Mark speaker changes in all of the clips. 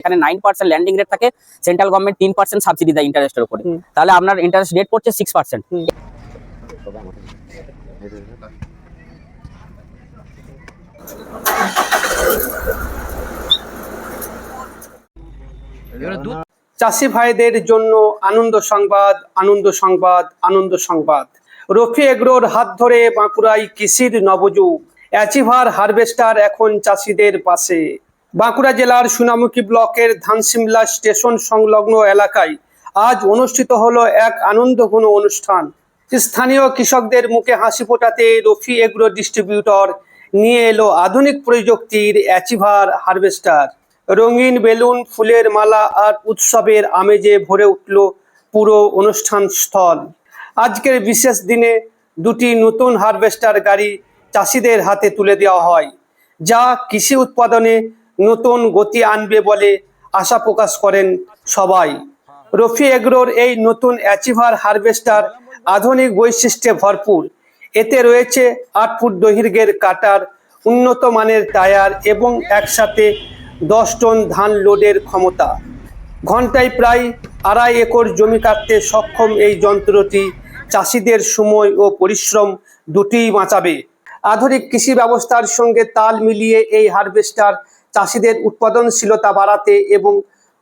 Speaker 1: এখানে nine percent landing rate থাকে central government তিন পার্সেন্ট সাবসিডি দেয় ইন্টারেস্টের উপরে। তাহলে আপনার ইন্টারেস্ট রেট পড়ছে সিক্স পার্সেন্ট
Speaker 2: চাষি ভাইদের জন্য আনন্দ সংবাদ আনন্দ সংবাদ আনন্দ সংবাদ। রফি এগ্রোর হাত ধরে বাঁকুড়ায় কৃষির নবযুগ। অ্যাচিভার হারভেস্টার এখন চাষিদের পাশে। বাঁকুড়া জেলার সুনামুখী ব্লকের ধানসিমলা স্টেশন সংলগ্ন এলাকায় আজ অনুষ্ঠিত হলো এক আনন্দঘন অনুষ্ঠান। স্থানীয় কৃষকদের মুখে হাসি ফোটাতে রফি এগ্রো ডিস্ট্রিবিউটর নিয়ে এলো আধুনিক প্রযুক্তির অ্যাচিভার হারভেস্টার। রঙিন বেলুন, ফুলের মালা আর উৎসবের আমেজে ভরে উঠল পুরো অনুষ্ঠান স্থল। আজকের বিশেষ দিনে দুটি নতুন হারভেস্টার গাড়ি চাষিদের হাতে তুলে দেওয়া হয়, যা কৃষি উৎপাদনে নতুন গতি আনবে বলে আশা প্রকাশ করেন সবাই। রফি এগ্রোর এই নতুন অ্যাচিভার হারভেস্টার আধুনিক বৈশিষ্ট্যে ভরপুর। এতে রয়েছে আট ফুট দৈর্ঘ্যের কাটার উন্নত মানের টায়ার এবং একসাথে দশ টন ধান লোডের ক্ষমতা। ঘন্টায় প্রায় আড়াই একর জমি কাটতে সক্ষম এই যন্ত্রটি চাষিদের সময় ও পরিশ্রম দুটিই বাঁচাবে। আধুনিক কৃষি ব্যবস্থার সঙ্গে তাল মিলিয়ে এই হারভেস্টার চাষিদের উৎপাদনশীলতা বাড়াতে এবং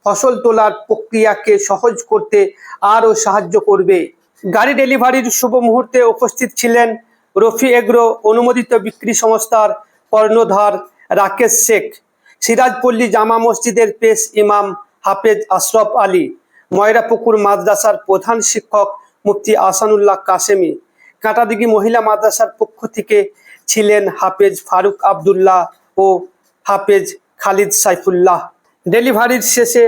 Speaker 2: ফসল তোলার প্রক্রিয়াকে সহজ করতে আরও সাহায্য করবে। গাড়ি ডেলিভারির শুভ মুহূর্তে উপস্থিত ছিলেন রফি এগ্রো অনুমোদিত বিক্রি সংস্থার কর্ণধার রাকেশ শেখ, সিরাজপল্লী জামা মসজিদের পেশ ইমাম হাফেজ আশরফ আলী, ময়রাপুকুর মাদ্রাসার প্রধান শিক্ষক মুফতি আসানুল্লাহ কাসেমি, কাঁটাদিঘি মহিলা মাদ্রাসার পক্ষ থেকে ছিলেন হাফেজ ফারুক আবদুল্লাহ ও হাফেজ খালিদ সাইফুল্লাহ। ডেলিভারির শেষে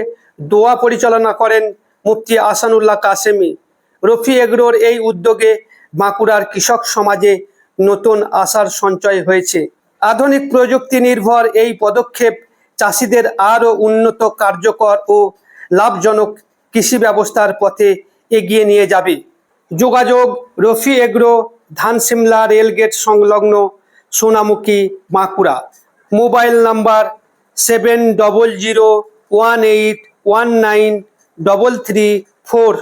Speaker 2: দোয়া পরিচালনা করেন মুফতি আসানুল্লাহ কাসেমি। রফি এগ্রোর এই উদ্যোগে বাঁকুড়ার কৃষক সমাজে নতুন আশার সঞ্চয় হয়েছে। আধুনিক প্রযুক্তি নির্ভর এই পদক্ষেপ চাষিদের আরও উন্নত, কার্যকর ও লাভজনক কৃষি ব্যবস্থার পথে এগিয়ে নিয়ে যাবে। যোগাযোগ, রফি এগ্রো ধানসিমলা রেলগেট সংলগ্ন Sonamukhi Bankura. Mobile number seven double zero one eight one nine double three four.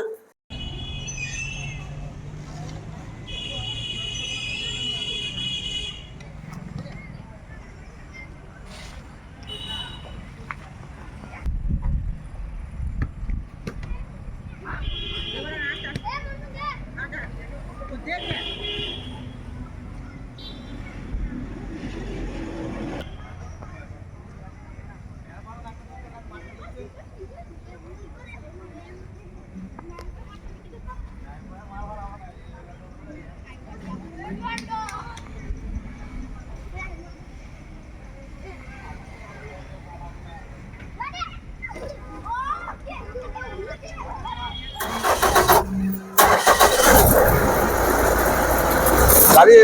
Speaker 3: গাড়ি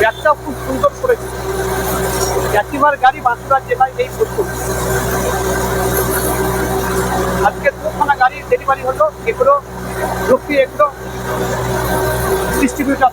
Speaker 2: ব্যবসা খুব সুন্দর করেছে। অ্যাক্টিভার গাড়ি বাঁকুড়া জেলায় এই প্রথম। আজকে দুখানা গাড়ি ডেলিভারি হলো, এগুলো রফি এগুলো ডিস্ট্রিবিউটার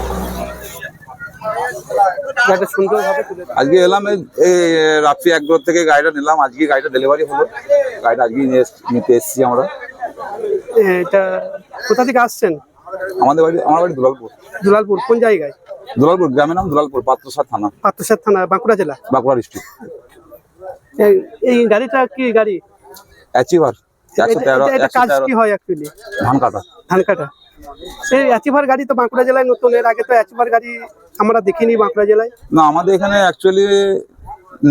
Speaker 2: সুন্দরভাবে
Speaker 3: আজকে এলাম এই রাত্রি রাফি একগ্রোর থেকে গাড়িটা নিলাম আজকে গাড়িটা ডেলিভারি হলো। গাড়িটা আজকে নিতে এসেছি আমরা।
Speaker 2: এটা কোথা থেকে আসছেন?
Speaker 3: আমাদের বাড়ি আমার বাড়ি দুলালপুর।
Speaker 2: দুলালপুর কোন জায়গায়?
Speaker 3: দুলালপুর গ্রামের নাম দুলালপুর পাত্রসার থানা।
Speaker 2: পাত্রসার থানা বাঁকুড়া জেলা?
Speaker 3: বাঁকুড়া ডিস্ট্রিক্ট
Speaker 2: এই- গাড়িটা কি গাড়ি?
Speaker 3: অ্যাচিভার একশো তেরো
Speaker 2: হয়
Speaker 3: ধান কাটা।
Speaker 2: ধান কাটা। এই অ্যাচিভার গাড়ি তো বাঁকুড়া জেলায় নতুন এর আগে তো অ্যাচিভার গাড়ি আমরা দেখিনি বাঁকুড়া জেলায়।
Speaker 3: না আমাদের এখানে অ্যাকচুয়ালি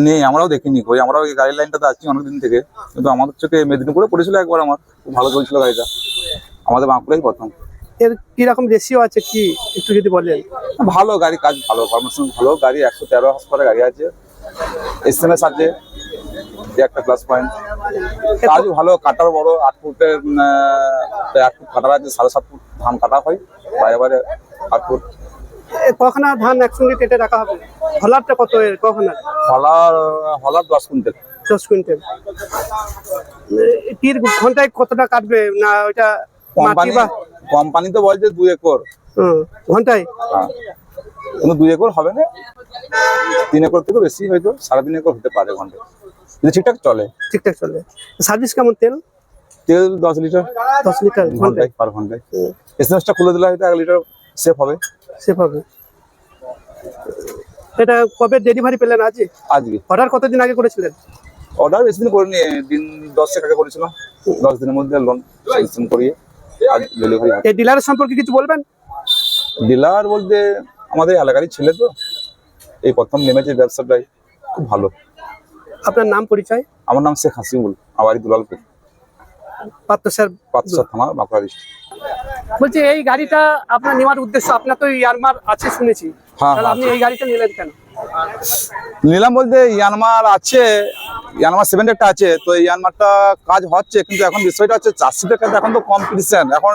Speaker 3: নেই আমরাও দেখিনি। ওই আমরাও এই গাড়ি লাইনটাতে আছি অনেকদিন থেকে। কিন্তু আমাদের চোখে মেদিনীপুরে পড়েছিল একবার আমার খুব ভালো চলছিল গাড়িটা। আমাদের বাঁকুড়াই প্রথম।
Speaker 2: এর কীরকম রেশিও আছে কি একটু যদি বলেন?
Speaker 3: ভালো গাড়ি কাজ ভালো পারফরমেন্স ভালো গাড়ি একশো তেরো হাসপাতালে গাড়ি আছে। এস এম এস আছে। এই একটা প্লাস পয়েন্ট কাজ ভালো কাটার বড় আট ফুটের আট ফুট কাটার আছে সাড়ে সাত ফুট ধান কাটা হয় বাইরে বাইরে আট ফুট।
Speaker 2: কখানা ধান একসঙ্গে কেটে রাখা হবে? হলারটা কত কখানা
Speaker 3: হলার হলার দশ কুইন্টাল।
Speaker 2: দশ কুইন্টাল। তীর ঘন্টায় কতটা কাটবে? না ওইটা
Speaker 3: কোম্পানি
Speaker 2: বা
Speaker 3: কোম্পানি তো বলছে দুই একর।
Speaker 2: ঘন্টায়?
Speaker 3: হ্যাঁ। কিন্তু দুই একর হবে না। তিন একর থেকে বেশি হয়তো সাড়ে তিন একর হতে পারে ঘন্টায়। যদি ঠিকঠাক চলে।
Speaker 2: ঠিকঠাক চলে। সার্ভিস কেমন তেল?
Speaker 3: তেল দশ লিটার।
Speaker 2: দশ লিটার ঘন্টায়
Speaker 3: পার ঘন্টায়। এসএমএসটা খুলে দিলে হয়তো এক লিটার সেফ হবে।
Speaker 2: সে হবে। এটা কবে ডেলিভারি পেলেন আজ
Speaker 3: আজকে।
Speaker 2: অর্ডার কতদিন আগে করেছিলেন?
Speaker 3: অর্ডার বেশি দিন করিনি দিন দশেক আগে করেছিলাম। দশ দিনের মধ্যে লোন স্যাংশন করিয়ে ডেলিভারি
Speaker 2: এই ডিলারের সম্পর্কে কিছু বলবেন?
Speaker 3: ডিলার বলতে আমাদের এলাকারই ছেলে তো। এই প্রথম নেমেছে ব্যবসাটাই খুব ভালো।
Speaker 2: আপনার নাম পরিচয়?
Speaker 3: আমার নাম শেখ হাসিবুল আমার দুলালপুর।
Speaker 2: পাত্র স্যার
Speaker 3: পাঁচশো থানা বাঁকুড়া ডিস্ট্রিক্ট
Speaker 2: বলছি এই গাড়িটা আপনার নেওয়ার উদ্দেশ্য আপনার তো ইয়ারমার আছে শুনেছি।
Speaker 3: হ্যাঁ,
Speaker 2: তাহলে আপনি এই গাড়িটা নিলেন কেন?
Speaker 3: নিলাম বলতে ইয়ানমার আছে ইয়ানমার সেভেন একটা আছে তো ইয়ানমারটা কাজ হচ্ছে কিন্তু এখন বিষয়টা হচ্ছে চাষিদের কাছে এখন তো কম্পিটিশন এখন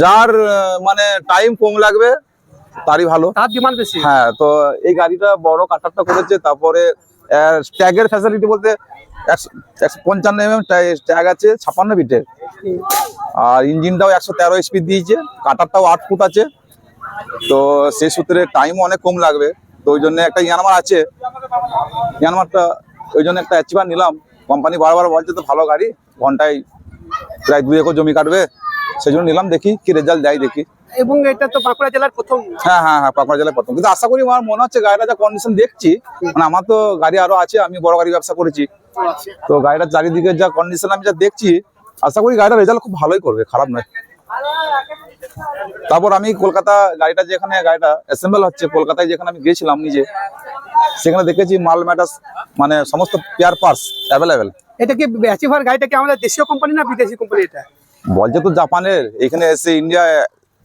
Speaker 3: যার মানে টাইম কম লাগবে তারই ভালো।
Speaker 2: তার ডিমান্ড বেশি।
Speaker 3: হ্যাঁ তো এই গাড়িটা বড় কাটারটা করেছে তারপরে ট্যাগের ফ্যাসিলিটি বলতে একশো পঞ্চান্ন এম এম ট্যাগ আছে ছাপান্ন বিটের। আর ইঞ্জিনটাও একশো তেরো স্পিড দিয়েছে কাটারটাও আট ফুট আছে। তো সেই সূত্রে টাইমও অনেক কম লাগবে। তো ওই জন্য একটা ইয়ানমার আছে। ইয়ানমারটা ওই জন্য একটা অ্যাচিভার নিলাম। কোম্পানি বারবার বলছে তো ভালো গাড়ি, ঘন্টায় প্রায় দুই একর জমি কাটবে। সেই জন্য নিলাম, দেখি কি রেজাল্ট দেয়, দেখি।
Speaker 2: এবং এটা তো বাঁকুড়া জেলার প্রথম।
Speaker 3: হ্যাঁ হ্যাঁ হ্যাঁ পাকুড়া জেলায় প্রথম। কিন্তু আশা করি আমার মনে হচ্ছে গাড়িটা যা কন্ডিশন দেখছি মানে আমার তো গাড়ি আরও আছে আমি বড় গাড়ি ব্যবসা করেছি। তো গাড়িটার চারিদিকে যা কন্ডিশন আমি যা দেখছি আশা করি গাড়িটার রেজাল্ট খুব ভালোই করবে খারাপ নয়। তারপর আমি কলকাতা গাড়িটা যেখানে গাড়িটা অ্যাসেম্বল হচ্ছে কলকাতায় যেখানে আমি গিয়েছিলাম নিজে সেখানে দেখেছি মাল ম্যাটাস মানে সমস্ত পেয়ার পার্স অ্যাভেলেবেল
Speaker 2: এটা কি অ্যাচিভার গাড়িটা কি আমাদের দেশীয় কোম্পানি না বিদেশি কোম্পানি এটা?
Speaker 3: বলছে তো জাপানের এখানে এসে ইন্ডিয়া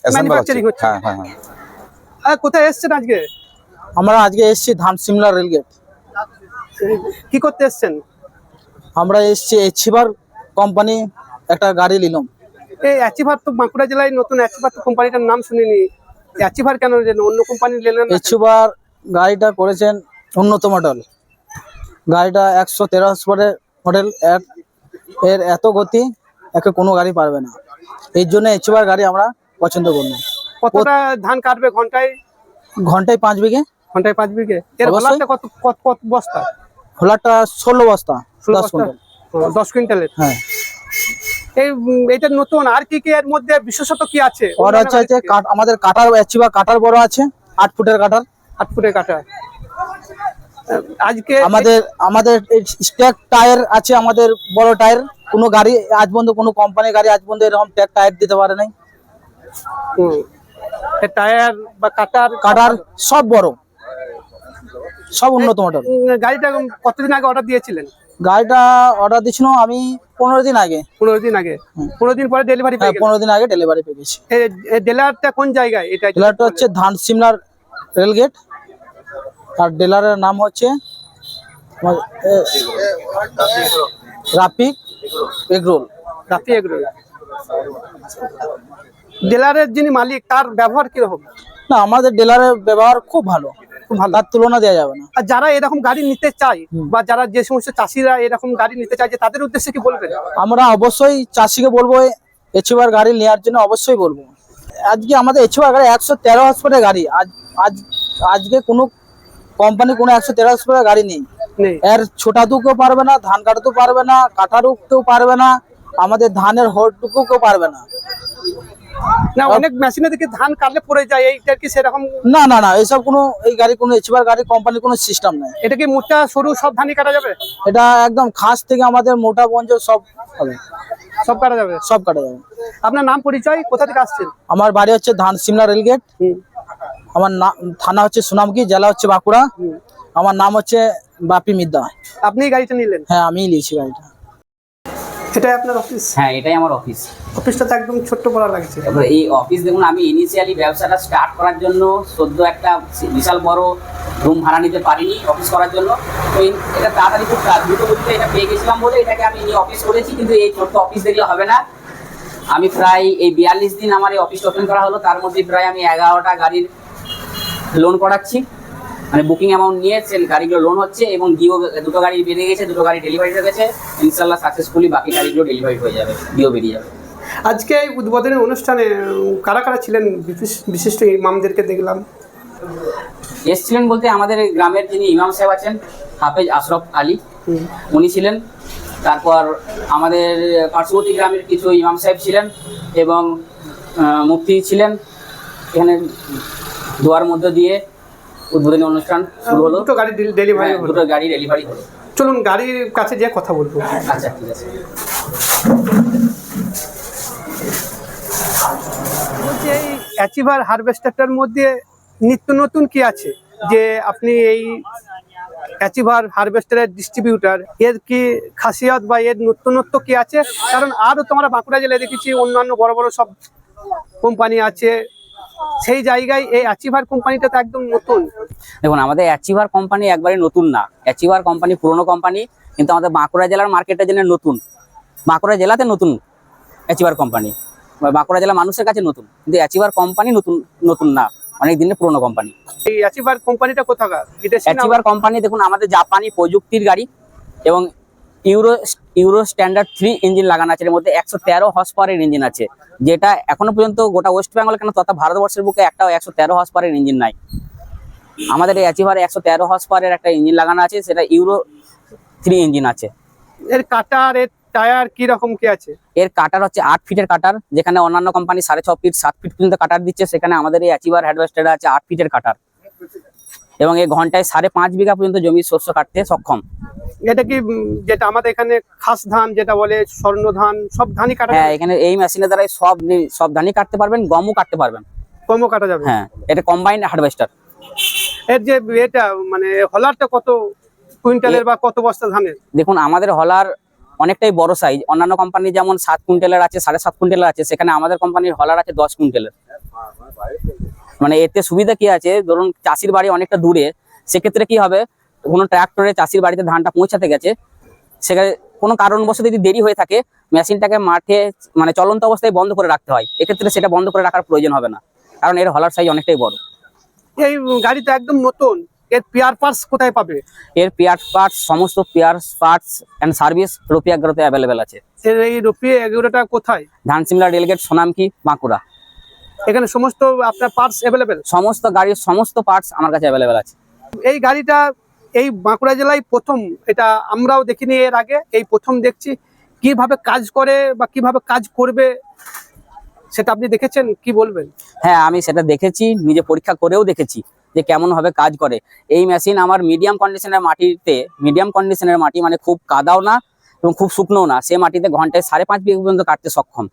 Speaker 3: হচ্ছে। হ্যাঁ হ্যাঁ হ্যাঁ।
Speaker 2: কোথায় এসছেন আজকে?
Speaker 4: আমরা আজকে এসেছি ধান সিমলা রেলগেট
Speaker 2: কি করতে এসছেন?
Speaker 4: আমরা এসেছি এচিভার কোম্পানি একটা গাড়ি নিলাম।
Speaker 2: এই অ্যাচিভার তো বাঁকুড়া জেলায় নতুন অ্যাচিভার তো কোম্পানিটার নাম শুনিনি। অ্যাচিভার কেন নিলেন অন্য কোম্পানি নিলেন না?
Speaker 4: এচিভার গাড়িটা করেছেন উন্নত মডেল গাড়িটা একশো তেরো হসপাটের মডেল এক এর এত গতি একে কোনো গাড়ি পারবে না। এই জন্য এচিভার গাড়ি আমরা পছন্দ করলাম
Speaker 2: কতটা ধান কাটবে ঘন্টায়?
Speaker 4: ঘন্টায় পাঁচ বিঘে।
Speaker 2: ঘন্টায় পাঁচ বিঘে। এর। হলারটা কত কত কত বস্তা?
Speaker 4: হোলারটা ষোলো বস্তা দশ কুইন্টাল।
Speaker 2: দশ কুইন্টালের?
Speaker 4: হ্যাঁ।
Speaker 2: এই এটা নতুন। আর কি কি এর মধ্যে বিশেষত কি আছে?
Speaker 4: ওর আমাদের কাটার কাটার বড় আছে আট ফুটের কাটার
Speaker 2: আট ফুটের কাটা আজকে
Speaker 4: আমাদের আমাদের স্ট্যাক টায়ার আছে আমাদের বড় টায়ার। কোনো গাড়ি আজ পর্যন্ত কোনো কোম্পানির গাড়ি আজ পর্যন্ত এরকম ট্যাগ টায়ার দিতে পারে নাই।
Speaker 2: হুম, টায়ার বা কাটার
Speaker 4: কাটার সব বড় সব উন্নত মডেল
Speaker 2: গাড়িটা কতদিন আগে অর্ডার দিয়েছিলেন?
Speaker 4: গাড়িটা অর্ডার দিছিল আমি পনেরো দিন আগে।
Speaker 2: পনেরো দিন আগে। পনেরো দিন পরে ডেলিভারি
Speaker 4: হ্যাঁ
Speaker 2: পেয়ে গেলেন।
Speaker 4: পনেরো দিন আগে ডেলিভারি পেয়ে গেছি।
Speaker 2: ডিলারটা কোন জায়গায়? এটা
Speaker 4: ডিলারটা হচ্ছে ধান সিমলার রেলগেট আর ডিলারের নাম হচ্ছে রাফিক এগরোল।
Speaker 2: রাফি এগ্রো ডিলারের যিনি মালিক তার ব্যবহার কীরকম?
Speaker 4: না আমাদের ডিলারের ব্যবহার খুব ভালো। তার তুলনা দেওয়া যাবে না।
Speaker 2: আর যারা এরকম গাড়ি নিতে চায় বা যারা যে সমস্ত চাষিরা এরকম গাড়ি নিতে চায় যে তাদের উদ্দেশ্যে কি বলবেন?
Speaker 4: আমরা অবশ্যই চাষিকে বলব এচিবার গাড়ি নেওয়ার জন্য অবশ্যই বলব। আজকে আমাদের এচিবার গাড়ি একশো তেরো হসপিটাল গাড়ি। আজ আজ আজকে কোনো কোম্পানি কোনো একশো তেরো হসপিটাল গাড়ি নেই।
Speaker 2: নেই।
Speaker 4: এর ছোটাতেও কেউ পারবে না ধান কাটাতেও পারবে না কাটারও কেউ পারবে না আমাদের ধানের হোড়টুকু কেউ পারবে না।
Speaker 2: না অনেক মেশিনে দেখি ধান কাটলে পড়ে যায় এইটা কি সেরকম?
Speaker 4: না না না এইসব কোনো এই গাড়ি কোনো এচিবার গাড়ি কোম্পানি কোনো সিস্টেম নেই।
Speaker 2: এটা কি মোটা সরু সব ধানই কাটা যাবে?
Speaker 4: এটা একদম খাস থেকে আমাদের মোটা পঞ্চ সব হবে।
Speaker 2: সব কাটা যাবে?
Speaker 4: সব কাটা যাবে।
Speaker 2: আপনার নাম পরিচয়? কোথা থেকে আসছেন?
Speaker 4: আমার বাড়ি হচ্ছে ধান সিমলা রেলগেট আমার না থানা হচ্ছে সুনামকি জেলা হচ্ছে বাঁকুড়া। আমার নাম হচ্ছে বাপি মিদ্দা।
Speaker 2: আপনি গাড়িটা নিলেন?
Speaker 4: হ্যাঁ আমিই নিয়েছি গাড়িটা।
Speaker 2: এটাই আপনার অফিস
Speaker 1: হ্যাঁ এটাই আমার অফিস
Speaker 2: অফিসটা তো একদম ছোট্ট পড়া লাগছে।
Speaker 1: এবার এই অফিস দেখুন আমি ইনিশিয়ালি ব্যবসাটা স্টার্ট করার জন্য সদ্য একটা বিশাল বড় রুম ভাড়া নিতে পারিনি অফিস করার জন্য। তো এটা তাড়াতাড়ি খুব দ্রুত গতিতে এটা পেয়ে গেছিলাম বলে এটাকে আমি নিয়ে অফিস করেছি কিন্তু এই ছোট্ট অফিস দেখলে হবে না। আমি প্রায় এই বিয়াল্লিশ দিন আমার এই অফিস ওপেন করা হলো তার মধ্যে প্রায় আমি এগারোটা গাড়ির লোন করাচ্ছি। মানে বুকিং অ্যামাউন্ট নিয়ে গাড়িগুলো লোন হচ্ছে এবং ডিও দুটো গাড়ি বেরিয়ে গেছে দুটো গাড়ি ডেলিভারি হয়ে গেছে। ইনশাল্লাহ সাকসেসফুলি বাকি গাড়িগুলো ডেলিভারি হয়ে যাবে ডিও বেরিয়ে যাবে।
Speaker 2: আজকে এই উদ্বোধনী অনুষ্ঠানে কারা কারা ছিলেন বিশিষ্ট- ইমামদেরকে দেখলাম?
Speaker 1: এসছিলেন বলতে আমাদের গ্রামের যিনি ইমাম সাহেব আছেন হাফেজ আশরফ আলী। উনি ছিলেন। তারপর আমাদের পার্শ্ববর্তী গ্রামের কিছু ইমাম সাহেব ছিলেন এবং মুফতি ছিলেন। এখানে দুয়ার মধ্য দিয়ে উদ্বোধনী অনুষ্ঠান শুরু হলো।
Speaker 2: দুটো গাড়ি ডেলিভারি
Speaker 1: হ্যাঁ,
Speaker 2: হলো।
Speaker 1: দুটো গাড়ি ডেলিভারি হলো।
Speaker 2: চলুন গাড়ির কাছে যেয়ে কথা বলব।
Speaker 1: আচ্ছা ঠিক আছে।
Speaker 2: এই অ্যাচিভার হারভেস্টারটার মধ্যে নিত্য নতুন কি আছে? যে আপনি এই অ্যাচিভার হারভেস্টারের ডিস্ট্রিবিউটার এর কি খাসিয়ত বা এর নতুনত্ব কি আছে? কারণ আরও তোমরা বাঁকুড়া জেলায় দেখেছি অন্যান্য বড় বড় সব কোম্পানি আছে সেই জায়গায় এই অ্যাচিভার কোম্পানিটা তো একদম নতুন।
Speaker 1: দেখুন আমাদের অ্যাচিভার কোম্পানি একবারে নতুন না। অ্যাচিভার কোম্পানি পুরনো কোম্পানি কিন্তু আমাদের বাঁকুড়া জেলার মার্কেটের জন্য নতুন। বাঁকুড়া জেলাতে নতুন অ্যাচিভার কোম্পানি বাঁকুড়া জেলার মানুষের কাছে নতুন। কিন্তু অ্যাচিভার কোম্পানি নতুন নতুন না। অনেক দিনের পুরনো কোম্পানি
Speaker 2: এই অ্যাচিভার কোম্পানিটা কোথাকার?
Speaker 1: অ্যাচিভার কোম্পানি দেখুন আমাদের জাপানি প্রযুক্তির গাড়ি এবং euro euro standard three engine লাগানো আছে। এর মধ্যে একশো তেরো হর্স পাওয়ারের ইঞ্জিন আছে। যেটা এখনও পর্যন্ত গোটা ওয়েস্ট বেঙ্গল কেন তথা ভারতবর্ষের বুকে একটাও একশো তেরো হর্স পাওয়ারের ইঞ্জিন নাই। আমাদের এই অ্যাচিভারে একশো তেরো হর্স পাওয়ারের একটা ইঞ্জিন লাগানো আছে সেটা ইউরো থ্রি ইঞ্জিন আছে।
Speaker 2: এর কাটার এর টায়ার কি রকম কি আছে?
Speaker 1: এর কাটার হচ্ছে আট ফিটের কাটার যেখানে অন্যান্য কোম্পানি সাড়ে ছ ফিট সাত ফিট পর্যন্ত কাটার দিচ্ছে। সেখানে আমাদের এই অ্যাচিভার হ্যাডওয়েস্টার আছে আট ফিটের কাটার এবং এই ঘন্টায় সাড়ে পাঁচ বিঘা পর্যন্ত জমির শস্য কাটতে সক্ষম।
Speaker 2: এটা কি যেটা আমাদের এখানে খাস ধান যেটা বলে স্বর্ণ ধান সব ধানই কাটা
Speaker 1: হ্যাঁ এখানে এই মেশিনের দ্বারাই সব সব ধানই কাটতে পারবেন গমও কাটতে পারবেন।
Speaker 2: গমও কাটা যাবে?
Speaker 1: হ্যাঁ এটা কম্বাইন্ড হারভেস্টার
Speaker 2: এর যে এটা মানে হলারটা কত কুইন্টালের বা কত বস্তা ধানের?
Speaker 1: দেখুন আমাদের হলার অনেকটাই বড় সাইজ অন্যান্য কোম্পানি যেমন সাত কুইন্টালের আছে সাড়ে সাত কুইন্টালের আছে সেখানে আমাদের কোম্পানির হলার আছে দশ কুইন্টালের। মানে এতে সুবিধা কি আছে? ধরুন চাষির বাড়ি অনেকটা দূরে সেক্ষেত্রে কি হবে? কোনো ট্রাক্টরে চাষির বাড়িতে ধানটা পৌঁছাতে গেছে সেখানে কোনো কারণবশত যদি দেরি হয়ে থাকে মেশিনটাকে মাঠে মানে চলন্ত অবস্থায় বন্ধ করে রাখতে হয়। এক্ষেত্রে সেটা বন্ধ করে রাখার প্রয়োজন হবে না কারণ এর হলার সাইজ অনেকটাই বড়।
Speaker 2: এই গাড়ি তো একদম নতুন এর পেয়ার পার্টস কোথায় পাবে?
Speaker 1: এর পেয়ার পার্টস সমস্ত পেয়ার পার্টস অ্যান্ড সার্ভিস রুপিয়া গ্রোতে অ্যাভেলেবেল আছে।
Speaker 2: এর এই রুপিয়ে এগুলোটা কোথায়?
Speaker 1: ধান সিমলা রেলগেট সোনামকি বাঁকুড়া।
Speaker 2: এখানে সমস্ত আপনার পার্টস অ্যাভেলেবেল
Speaker 1: সমস্ত গাড়ির সমস্ত পার্টস আমার কাছে অ্যাভেলেবেল আছে।
Speaker 2: এই গাড়িটা এই বাঁকুড়া জেলায় প্রথম এটা আমরাও দেখিনি এর আগে এই প্রথম দেখছি। কীভাবে কাজ করে বা কীভাবে কাজ করবে সেটা আপনি দেখেছেন? কি বলবেন?
Speaker 1: হ্যাঁ আমি সেটা দেখেছি নিজে পরীক্ষা করেও দেখেছি যে কেমন ভাবে কাজ করে। এই মেশিন আমার মিডিয়াম কন্ডিশনের মাটিতে মিডিয়াম কন্ডিশনের মাটি মানে খুব কাদাও না এবং খুব শুকনোও না। সে মাটিতে ঘন্টায় সাড়ে পাঁচ বিঘা পর্যন্ত কাটতে সক্ষম।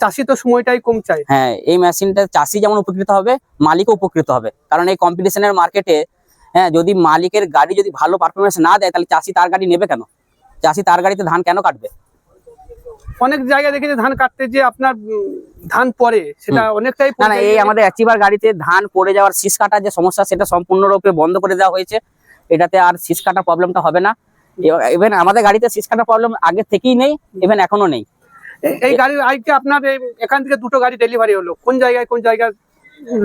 Speaker 2: চাষি তো সময়টাই কম চায়।
Speaker 1: হ্যাঁ এই মেশিনটা চাষি যেমন উপকৃত হবে মালিকও উপকৃত হবে। কারণ এই কম্পিটিশনের মার্কেটে হ্যাঁ যদি মালিকের গাড়ি যদি ভালো পারফরমেন্স না দেয় তাহলে চাষি তার গাড়ি নেবে কেন? চাষি তার গাড়িতে ধান কেন কাটবে?
Speaker 2: অনেক জায়গায় দেখেছি ধান কাটতে যে আপনার ধান পরে সেটা অনেকটাই
Speaker 1: না না এই আমাদের অ্যাচিভার গাড়িতে ধান পড়ে যাওয়ার শীষ কাটার যে সমস্যা সেটা সম্পূর্ণরূপে বন্ধ করে দেওয়া হয়েছে। এটাতে আর শীষ কাটার প্রবলেমটা হবে না। ইভেন আমাদের গাড়িতে শীষ কাটার প্রবলেম আগে থেকেই নেই ইভেন এখনও নেই।
Speaker 2: এই- গাড়ির আজকে আপনার এখান থেকে দুটো গাড়ি ডেলিভারি হলো। কোন জায়গায় কোন জায়গায়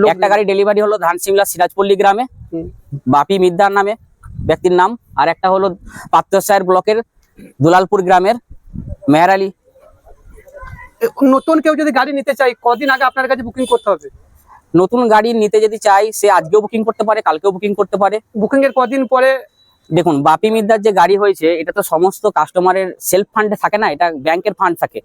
Speaker 1: একটা গাড়ি ডেলিভারি হলো ধান সিমলা সিরাজপল্লী গ্রামে বাপি মিদ্দার নামে ব্যক্তির নাম। আর একটা হলো পাত্রসায়ের ব্লকের দুলালপুর গ্রামের মেহর আলী।
Speaker 2: নতুন কেউ যদি গাড়ি নিতে চাই কদিন আগে আপনার কাছে বুকিং করতে হবে?
Speaker 1: নতুন গাড়ি নিতে যদি চাই সে আজকেও বুকিং করতে পারে কালকেও বুকিং করতে পারে।
Speaker 2: বুকিং এর কদিন পরে
Speaker 1: দেখুন বাপি মিদ্দার যে গাড়ি হয়েছে এটা তো সমস্ত কাস্টমারের সেলফ ফান্ডে থাকে না এটা ব্যাংকের ফান্ড থাকে।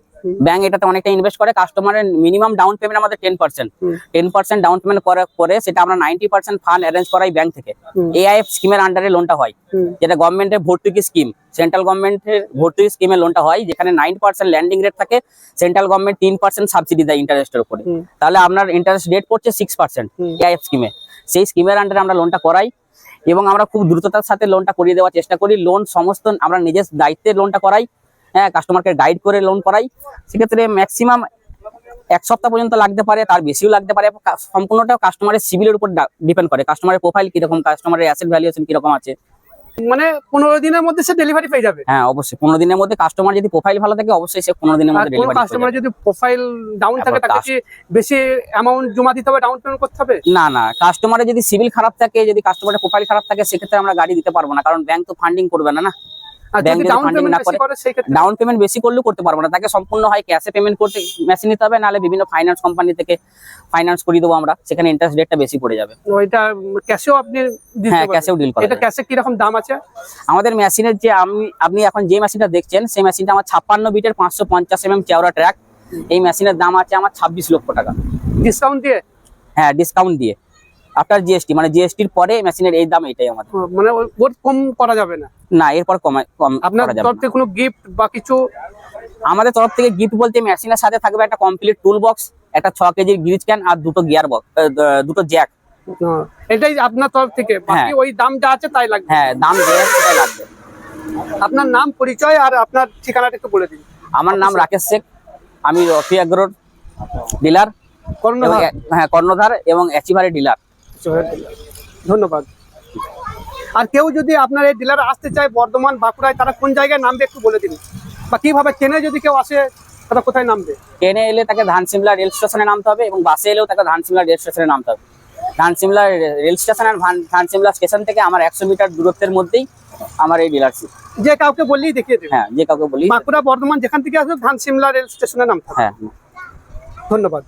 Speaker 1: ব্যাংক এটাতে অনেকটা ইনভেস্ট করে কাস্টমারের মিনিমাম ডাউন পেমেন্ট আমাদের ten percent ten percent down payment করার পরে সেটা আমরা নাইনটি পার্সেন্ট ফান্ড অ্যারেঞ্জ করাই ব্যাংক থেকে। এআইএফ স্কিমের আন্ডারে লোনটা হয়। যেটা গভর্নমেন্টের ভর্তুকি স্কিম সেন্ট্রাল গভর্নমেন্টের ভর্তুকি স্কিমের লোনটা হয় যেখানে নাইন পার্সেন্ট ল্যান্ডিং রেট থাকে সেন্ট্রাল গভর্নমেন্ট তিন পার্সেন্ট সাবসিডি দেয় ইন্টারেস্টের উপরে। তাহলে আপনার ইন্টারেস্ট রেট পড়ছে সিক্স পার্সেন্ট এআইএফ স্কিমে সেই স্কিমের আন্ডারে আমরা লোনটা করাই। এবং আমরা খুব দ্রুততার সাথে লোনটা করিয়ে দেওয়ার চেষ্টা করি। লোন সমস্ত আমরা নিজের দায়িত্বে লোনটা করাই। হ্যাঁ কাস্টমারকে গাইড করে লোন করাই। সেক্ষেত্রে ম্যাক্সিমাম এক সপ্তাহ পর্যন্ত লাগতে পারে, তার বেশিও লাগতে পারে। সম্পূর্ণটাও সম্পূর্ণটা কাস্টমারের সিভিলের উপর ডিপেন্ড করে। কাস্টমারের প্রোফাইল কীরকম কাস্টমারের অ্যাসেট ভ্যালুয়েশন কীরকম আছে।
Speaker 2: মানে পনেরো দিনের মধ্যে সে ডেলিভারি পেয়ে যাবে।
Speaker 1: হ্যাঁ অবশ্যই। পনেরো দিনের মধ্যে কাস্টমার যদি প্রোফাইল ভালো থাকে অবশ্যই সে পনেরো দিনের মধ্যে ডেলিভারি
Speaker 2: কাস্টমার যদি প্রোফাইল ডাউন থাকে তাকে কি বেশি অ্যামাউন্ট জমা দিতে হবে ডাউন পেমেন্ট করতে হবে?
Speaker 1: না না কাস্টমারের যদি সিভিল খারাপ থাকে যদি কাস্টমারের প্রোফাইল খারাপ থাকে সেক্ষেত্রে আমরা গাড়ি দিতে পারব না কারণ ব্যাংক তো ফান্ডিং করবে না না?
Speaker 2: ডাউন পেমেন্ট বেশি
Speaker 1: করলেও করতে পারব না। তাকে সম্পূর্ণ হয় ক্যাশে পেমেন্ট করতে মেশিন নিতে হবে নাহলে বিভিন্ন ফাইন্যান্স কোম্পানি থেকে ফাইন্যান্স করিয়ে দেবো আমরা সেখানে ইন্টারেস্ট রেটটা বেশি পড়ে যাবে।
Speaker 2: ওইটা ক্যাশেও আপনি
Speaker 1: হ্যাঁ ক্যাশেও ডিল
Speaker 2: এটা ক্যাশে কীরকম দাম আছে?
Speaker 1: আমাদের মেশিনের যে আমি আপনি এখন যে মেশিনটা দেখছেন সেই মেশিনটা আমার ছাপ্পান্ন বিটের পাঁচশো পঞ্চাশ এম এম চেওড়া ট্র্যাক এই মেশিনের দাম আছে আমার ছাব্বিশ লক্ষ টাকা।
Speaker 2: ডিসকাউন্ট দিয়ে?
Speaker 1: হ্যাঁ ডিসকাউন্ট দিয়ে। আফটার জিএসটি মানে জিএসটির পরে মেশিনের এই দাম এটাই আমাদের।
Speaker 2: মানে ওর- কম করা যাবে না?
Speaker 1: না এরপর কমায় কম
Speaker 2: আপনার তরফ থেকে কোনো গিফট বা কিছু?
Speaker 1: আমাদের তরফ থেকে গিফট বলতে মেশিনের সাথে থাকবে একটা কমপ্লিট টুল বক্স একটা ছ কেজির গ্রিজ ক্যান আর দুটো গিয়ার বক্স দুটো জ্যাক
Speaker 2: এটাই আপনার তরফ থেকে। বাকি
Speaker 1: হ্যাঁ।
Speaker 2: ওই দাম যা আছে তাই লাগবে।
Speaker 1: হ্যাঁ দাম সেটাই লাগবে।
Speaker 2: আপনার নাম পরিচয় আর আপনার ঠিকানাটা একটু বলে দিন।
Speaker 1: আমার নাম রাকেশ শেখ আমি রফি আগ্রোর ডিলার
Speaker 2: কর্ণধার।
Speaker 1: হ্যাঁ কর্ণধার এবং অ্যাচিভারের ডিলার।
Speaker 2: ধন্যবাদ। আর কেউ যদি আপনার এই ডিলারে আসতে চায় বর্ধমান বাঁকুড়ায় তারা কোন জায়গায় নামবে একটু বলে দিন। বা কীভাবে ট্রেনে যদি কেউ আসে তারা কোথায় নামবে?
Speaker 1: ট্রেনে এলে তাকে ধানসিমলা রেল স্টেশনে নামতে হবে এবং বাসে এলেও তাকে ধানসিমলা রেল স্টেশনে নামতে হবে। ধানসিমলা রেল স্টেশন আর ধানসিমলা স্টেশন থেকে আমার একশো মিটার দূরত্বের মধ্যেই আমার এই ডিলারশিপ।
Speaker 2: যে কাউকে বললেই দেখিয়ে দেবে।
Speaker 1: হ্যাঁ যে কাউকে বলি
Speaker 2: বাঁকুড়া বর্ধমান যেখান থেকে আসবে ধান সিমলা রেল স্টেশনে নামতে হবে।
Speaker 1: হ্যাঁ।
Speaker 2: ধন্যবাদ।